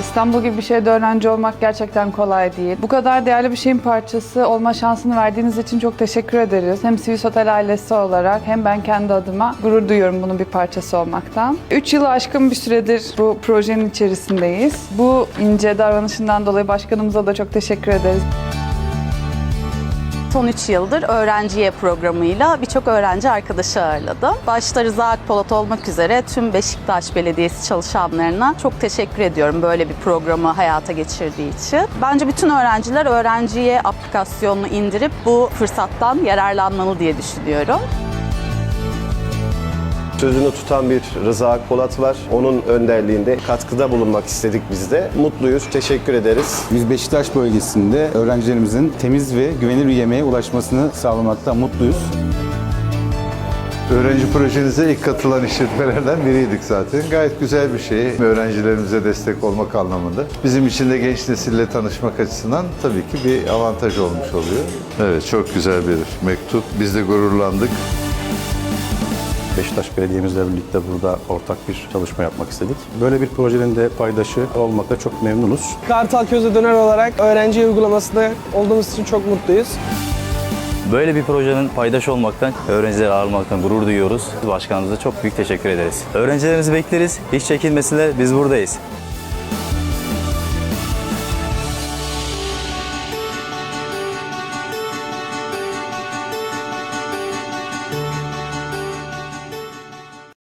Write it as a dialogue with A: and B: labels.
A: İstanbul gibi bir şehirde öğrenci olmak gerçekten kolay değil. Bu kadar değerli bir şeyin parçası olma şansını verdiğiniz için çok teşekkür ederiz. Hem Swiss Hotel ailesi olarak hem ben kendi adıma gurur duyuyorum bunun bir parçası olmaktan. 3 yılı aşkın bir süredir bu projenin içerisindeyiz. Bu ince davranışından dolayı başkanımıza da çok teşekkür ederiz.
B: Son 3 yıldır öğrenciye programıyla birçok öğrenci arkadaşı ağırladım. Başta Rıza Akpolat olmak üzere tüm Beşiktaş Belediyesi çalışanlarına çok teşekkür ediyorum böyle bir programı hayata geçirdiği için. Bence bütün öğrenciler öğrenciye aplikasyonunu indirip bu fırsattan yararlanmalı diye düşünüyorum.
C: Sözünü tutan bir Rıza Akpolat var. Onun önderliğinde katkıda bulunmak istedik biz de. Mutluyuz, teşekkür ederiz.
D: Biz Beşiktaş bölgesinde öğrencilerimizin temiz ve güvenilir bir yemeğe ulaşmasını sağlamaktan mutluyuz.
E: Öğrenci projenize ilk katılan işletmelerden biriydik zaten. Gayet güzel bir şey. Öğrencilerimize destek olmak anlamında. Bizim için de genç nesille tanışmak açısından tabii ki bir avantaj olmuş oluyor. Evet, çok güzel bir mektup. Biz de gururlandık.
F: Beşiktaş Belediye'mizle birlikte burada ortak bir çalışma yapmak istedik. Böyle bir projenin de paydaşı olmakta çok memnunuz.
G: Kartal Közü Döner olarak öğrenci uygulamasında olduğumuz için çok mutluyuz.
H: Böyle bir projenin paydaşı olmaktan, öğrencileri ağırlamaktan gurur duyuyoruz. Başkanımıza çok büyük teşekkür ederiz. Öğrencilerimizi bekleriz. Hiç çekinmesinler. Biz buradayız.